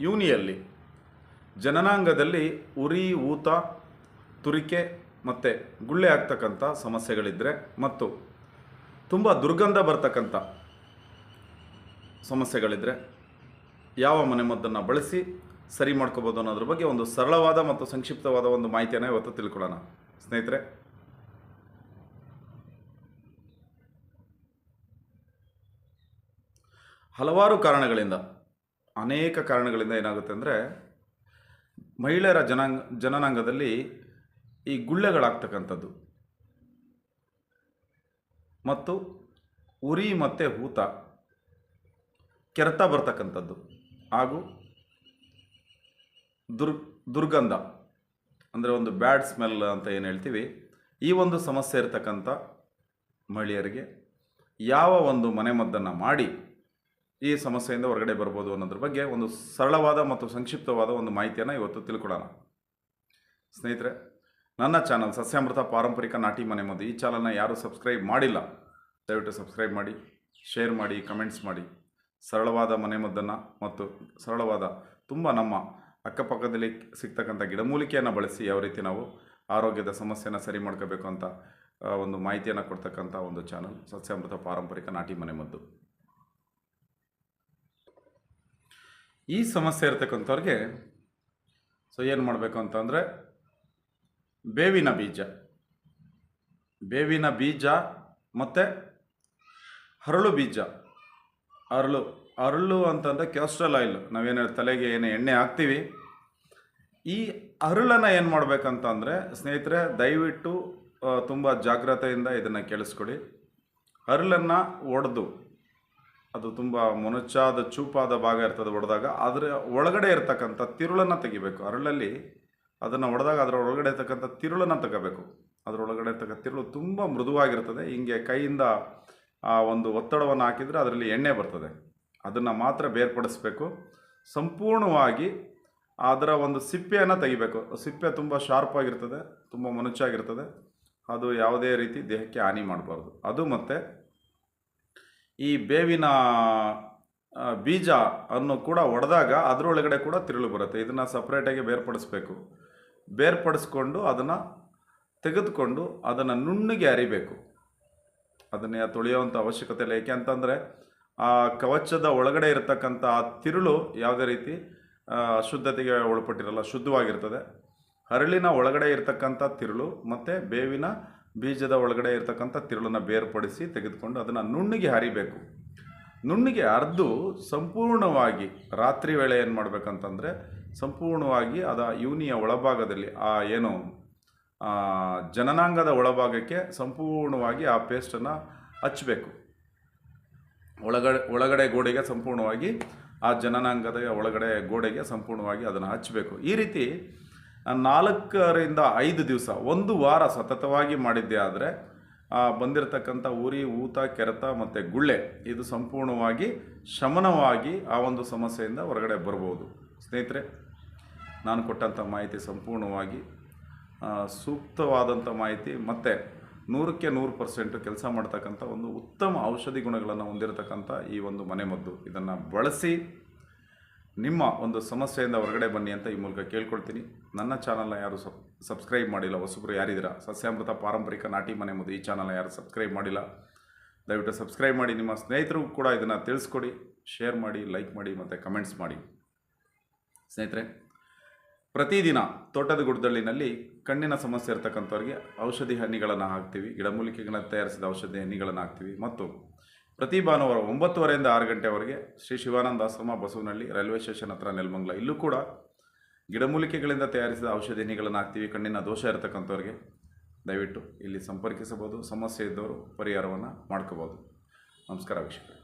ಯೂನಿಯಲ್ಲಿ ಜನನಾಂಗದಲ್ಲಿ ಉರಿ, ಊತ, ತುರಿಕೆ ಮತ್ತು ಗುಳ್ಳೆ ಆಗ್ತಕ್ಕಂಥ ಸಮಸ್ಯೆಗಳಿದ್ದರೆ ಮತ್ತು ತುಂಬ ದುರ್ಗಂಧ ಬರ್ತಕ್ಕಂಥ ಸಮಸ್ಯೆಗಳಿದ್ದರೆ ಯಾವ ಮನೆಮದ್ದನ್ನು ಬಳಸಿ ಸರಿ ಮಾಡ್ಕೋಬೋದು ಅನ್ನೋದ್ರ ಬಗ್ಗೆ ಒಂದು ಸರಳವಾದ ಮತ್ತು ಸಂಕ್ಷಿಪ್ತವಾದ ಒಂದು ಮಾಹಿತಿಯನ್ನು ಇವತ್ತು ತಿಳ್ಕೊಳ್ಳೋಣ. ಸ್ನೇಹಿತರೆ, ಹಲವಾರು ಕಾರಣಗಳಿಂದ ಅನೇಕ ಕಾರಣಗಳಿಂದ ಏನಾಗುತ್ತೆ ಅಂದರೆ ಮಹಿಳೆಯರ ಜನಾಂಗ, ಜನನಾಂಗದಲ್ಲಿ ಈ ಗುಳ್ಳೆಗಳಾಗ್ತಕ್ಕಂಥದ್ದು. ಮತ್ತು ಉರಿ ಮತ್ತು ಹೂತ, ಕೆರೆತ ಬರ್ತಕ್ಕಂಥದ್ದು ಹಾಗೂ ದುರ್, ದುರ್ಗಂಧ, ಅಂದರೆ ಒಂದು ಬ್ಯಾಡ್ ಸ್ಮೆಲ್ ಅಂತ ಏನು ಹೇಳ್ತೀವಿ, ಈ ಒಂದು ಸಮಸ್ಯೆ ಇರತಕ್ಕಂಥ ಮಹಿಳೆಯರಿಗೆ ಯಾವ ಒಂದು ಮನೆಮದ್ದನ್ನು ಮಾಡಿ ಈ ಸಮಸ್ಯೆಯಿಂದ ಹೊರಗಡೆ ಬರ್ಬೋದು ಅನ್ನೋದ್ರ ಬಗ್ಗೆ ಒಂದು ಸರಳವಾದ ಮತ್ತು ಸಂಕ್ಷಿಪ್ತವಾದ ಒಂದು ಮಾಹಿತಿಯನ್ನು ಇವತ್ತು ತಿಳ್ಕೊಳ್ಳೋಣ. ಸ್ನೇಹಿತರೆ, ನನ್ನ ಚಾನಲ್ ಸಸ್ಯಾಮೃತ ಪಾರಂಪರಿಕ ನಾಟಿ ಮನೆ ಮದ್ದು ಈ ಚಾನಲ್ನ ಯಾರೂ ಸಬ್ಸ್ಕ್ರೈಬ್ ಮಾಡಿಲ್ಲ, ದಯವಿಟ್ಟು ಸಬ್ಸ್ಕ್ರೈಬ್ ಮಾಡಿ ಶೇರ್ ಮಾಡಿ ಕಮೆಂಟ್ಸ್ ಮಾಡಿ. ಸರಳವಾದ ಮನೆಮದ್ದನ್ನು ಮತ್ತು ಸರಳವಾದ ತುಂಬ ನಮ್ಮ ಅಕ್ಕಪಕ್ಕದಲ್ಲಿ ಸಿಗ್ತಕ್ಕಂಥ ಗಿಡಮೂಲಿಕೆಯನ್ನು ಬಳಸಿ ಯಾವ ರೀತಿ ನಾವು ಆರೋಗ್ಯದ ಸಮಸ್ಯೆನ ಸರಿ ಮಾಡ್ಕೋಬೇಕು ಅಂತ ಒಂದು ಮಾಹಿತಿಯನ್ನು ಕೊಡ್ತಕ್ಕಂಥ ಒಂದು ಚಾನಲ್ ಸಸ್ಯಾಮೃತ ಪಾರಂಪರಿಕ ನಾಟಿ ಮನೆ ಮದ್ದು. ಈ ಸಮಸ್ಯೆ ಇರ್ತಕ್ಕಂಥವ್ರಿಗೆ ಸೊ ಏನು ಮಾಡಬೇಕು ಅಂತಂದರೆ ಬೇವಿನ ಬೀಜ. ಬೇವಿನ ಬೀಜ ಮತ್ತು ಹರಳು ಬೀಜ. ಅರಳು ಅರಳು ಅಂತಂದರೆ ಕ್ಯಾಸ್ಟ್ರಲ್ ಆಯಿಲ್. ನಾವೇನು ತಲೆಗೆ ಏನು ಎಣ್ಣೆ ಹಾಕ್ತೀವಿ. ಈ ಅರಳನ್ನು ಏನು ಮಾಡಬೇಕಂತಂದರೆ ಸ್ನೇಹಿತರೆ, ದಯವಿಟ್ಟು ತುಂಬ ಜಾಗ್ರತೆಯಿಂದ ಇದನ್ನು ಕೇಳಿಸ್ಕೊಡಿ. ಅರಳನ್ನು ಒಡೆದು ಅದು ತುಂಬ ಮೊನಚಾದ, ಚೂಪಾದ ಭಾಗ ಇರ್ತದೆ ಒಡೆದಾಗ. ಅದರ ಒಳಗಡೆ ಇರ್ತಕ್ಕಂಥ ತಿರುಳನ್ನು ತೆಗಿಬೇಕು. ಅರಳಲ್ಲಿ ಅದನ್ನು ಒಡೆದಾಗ ಅದರ ಒಳಗಡೆ ಇರ್ತಕ್ಕಂಥ ತಿರುಳನ್ನು ತಗೋಬೇಕು. ಅದರ ಒಳಗಡೆ ಇರ್ತಕ್ಕಂಥ ತಿರುಳು ತುಂಬ ಮೃದುವಾಗಿರ್ತದೆ. ಹಿಂಗೆ ಕೈಯಿಂದ ಆ ಒಂದು ಒತ್ತಡವನ್ನು ಹಾಕಿದರೆ ಅದರಲ್ಲಿ ಎಣ್ಣೆ ಬರ್ತದೆ. ಅದನ್ನು ಮಾತ್ರ ಬೇರ್ಪಡಿಸ್ಬೇಕು. ಸಂಪೂರ್ಣವಾಗಿ ಅದರ ಒಂದು ಸಿಪ್ಪೆಯನ್ನು ತೆಗಿಬೇಕು. ಸಿಪ್ಪೆ ತುಂಬ ಶಾರ್ಪ್ ಆಗಿರ್ತದೆ, ತುಂಬ ಮೊನಚಾಗಿರ್ತದೆ. ಅದು ಯಾವುದೇ ರೀತಿ ದೇಹಕ್ಕೆ ಹಾನಿ ಮಾಡಬಾರ್ದು. ಅದು ಮತ್ತು ಈ ಬೇವಿನ ಬೀಜ ಅನ್ನು ಕೂಡ ಒಡೆದಾಗ ಅದರೊಳಗಡೆ ಕೂಡ ತಿರುಳು ಬರುತ್ತೆ. ಇದನ್ನು ಸಪ್ರೇಟಾಗಿ ಬೇರ್ಪಡಿಸ್ಬೇಕು. ಬೇರ್ಪಡಿಸ್ಕೊಂಡು ಅದನ್ನು ತೆಗೆದುಕೊಂಡು ಅದನ್ನು ನುಣ್ಣಗೆ ಅರಿಬೇಕು. ಅದನ್ನು ತೊಳೆಯುವಂಥ ಅವಶ್ಯಕತೆ ಇಲ್ಲ. ಏಕೆ ಅಂತಂದರೆ, ಆ ಕವಚದ ಒಳಗಡೆ ಇರತಕ್ಕಂಥ ಆ ತಿರುಳು ಯಾವುದೇ ರೀತಿ ಅಶುದ್ಧತೆಗೆ ಒಳಪಟ್ಟಿರಲ್ಲ, ಶುದ್ಧವಾಗಿರ್ತದೆ. ಹರಳಿನ ಒಳಗಡೆ ಇರತಕ್ಕಂಥ ತಿರುಳು ಮತ್ತು ಬೇವಿನ ಬೀಜದ ಒಳಗಡೆ ಇರತಕ್ಕಂಥ ತಿರುಳನ್ನು ಬೇರ್ಪಡಿಸಿ ತೆಗೆದುಕೊಂಡು ಅದನ್ನು ನುಣ್ಣಿಗೆ ಹರಿಬೇಕು. ನುಣ್ಣಿಗೆ ಅರ್ದು ಸಂಪೂರ್ಣವಾಗಿ ರಾತ್ರಿ ವೇಳೆ ಏನು ಮಾಡಬೇಕಂತಂದರೆ ಸಂಪೂರ್ಣವಾಗಿ ಅದ ಯೂನಿಯ ಒಳಭಾಗದಲ್ಲಿ ಆ ಏನು ಜನನಾಂಗದ ಒಳಭಾಗಕ್ಕೆ ಸಂಪೂರ್ಣವಾಗಿ ಆ ಪೇಸ್ಟನ್ನು ಹಚ್ಚಬೇಕು ಒಳಗಡೆ ಒಳಗಡೆ ಗೋಡೆಗೆ ಸಂಪೂರ್ಣವಾಗಿ ಆ ಜನನಾಂಗದ ಒಳಗಡೆ ಗೋಡೆಗೆ ಸಂಪೂರ್ಣವಾಗಿ ಅದನ್ನು ಹಚ್ಚಬೇಕು ಈ ರೀತಿ ನಾಲ್ಕರಿಂದ ಐದು ದಿವಸ, ಒಂದು ವಾರ ಸತತವಾಗಿ ಮಾಡಿದ್ದೆ ಆದರೆ ಬಂದಿರತಕ್ಕಂಥ ಉರಿ, ಊತ, ಕೆರೆತ ಮತ್ತು ಗುಳ್ಳೆ, ಇದು ಸಂಪೂರ್ಣವಾಗಿ ಶಮನವಾಗಿ ಆ ಒಂದು ಸಮಸ್ಯೆಯಿಂದ ಹೊರಗಡೆ ಬರ್ಬೋದು. ಸ್ನೇಹಿತರೆ, ನಾನು ಕೊಟ್ಟಂಥ ಮಾಹಿತಿ ಸಂಪೂರ್ಣವಾಗಿ ಸೂಕ್ತವಾದಂಥ ಮಾಹಿತಿ ಮತ್ತು ನೂರಕ್ಕೆ ನೂರು ಪರ್ಸೆಂಟ್ ಕೆಲಸ ಮಾಡ್ತಕ್ಕಂಥ ಒಂದು ಉತ್ತಮ ಔಷಧಿ ಗುಣಗಳನ್ನು ಹೊಂದಿರತಕ್ಕಂಥ ಈ ಒಂದು ಮನೆಮದ್ದು. ಇದನ್ನು ಬಳಸಿ ನಿಮ್ಮ ಒಂದು ಸಮಸ್ಯೆಯಿಂದ ಹೊರಗಡೆ ಬನ್ನಿ ಅಂತ ಈ ಮೂಲಕ ಕೇಳ್ಕೊಳ್ತೀನಿ. ನನ್ನ ಚಾನಲ್ನ ಯಾರು ಸಬ್, ಸಬ್ಸ್ಕ್ರೈಬ್ ಮಾಡಿಲ್ಲ, ಹೊಸಬ್ರು ಯಾರಿದ್ದೀರಾ? ಸಸ್ಯಾಮೃತ ಪಾರಂಪರಿಕ ನಾಟಿ ಮನೆ ಈ ಚಾನಲ್ನ ಯಾರು ಸಬ್ಸ್ಕ್ರೈಬ್ ಮಾಡಿಲ್ಲ? ದಯವಿಟ್ಟು ಸಬ್ಸ್ಕ್ರೈಬ್ ಮಾಡಿ, ನಿಮ್ಮ ಸ್ನೇಹಿತರಿಗೂ ಕೂಡ ಇದನ್ನು ತಿಳಿಸ್ಕೊಡಿ. ಶೇರ್ ಮಾಡಿ, ಲೈಕ್ ಮಾಡಿ ಮತ್ತು ಕಮೆಂಟ್ಸ್ ಮಾಡಿ. ಸ್ನೇಹಿತರೆ, ಪ್ರತಿದಿನ ತೋಟದ ಗುಡ್ದಳ್ಳಿನಲ್ಲಿ ಕಣ್ಣಿನ ಸಮಸ್ಯೆ ಇರ್ತಕ್ಕಂಥವ್ರಿಗೆ ಔಷಧಿ ಹನಿಗಳನ್ನು ಹಾಕ್ತೀವಿ. ಗಿಡಮೂಲಿಕೆಗಳನ್ನು ತಯಾರಿಸಿದ ಔಷಧಿ ಹನಿಗಳನ್ನು ಹಾಕ್ತೀವಿ. ಮತ್ತು ಪ್ರತಿ ಭಾನುವಾರ ಒಂಬತ್ತುವರೆಯಿಂದ ಆರು ಗಂಟೆವರೆಗೆ ಶ್ರೀ ಶಿವಾನಂದ ಆಶ್ರಮ ಬಸವನಹಳ್ಳಿ ರೈಲ್ವೆ ಸ್ಟೇಷನ್ ಹತ್ರ ನೆಲಮಂಗಲ. ಇಲ್ಲೂ ಕೂಡ ಗಿಡಮೂಲಿಕೆಗಳಿಂದ ತಯಾರಿಸಿದ ಔಷಧಿನಿಗಳನ್ನು ಹಾಕ್ತೀವಿ. ಕಣ್ಣಿನ ದೋಷ ಇರತಕ್ಕಂಥವ್ರಿಗೆ ದಯವಿಟ್ಟು ಇಲ್ಲಿ ಸಂಪರ್ಕಿಸಬಹುದು. ಸಮಸ್ಯೆ ಇದ್ದವರು ಪರಿಹಾರವನ್ನು ಮಾಡ್ಕೋಬೋದು ನಮಸ್ಕಾರ ವೀಕ್ಷಕರೇ.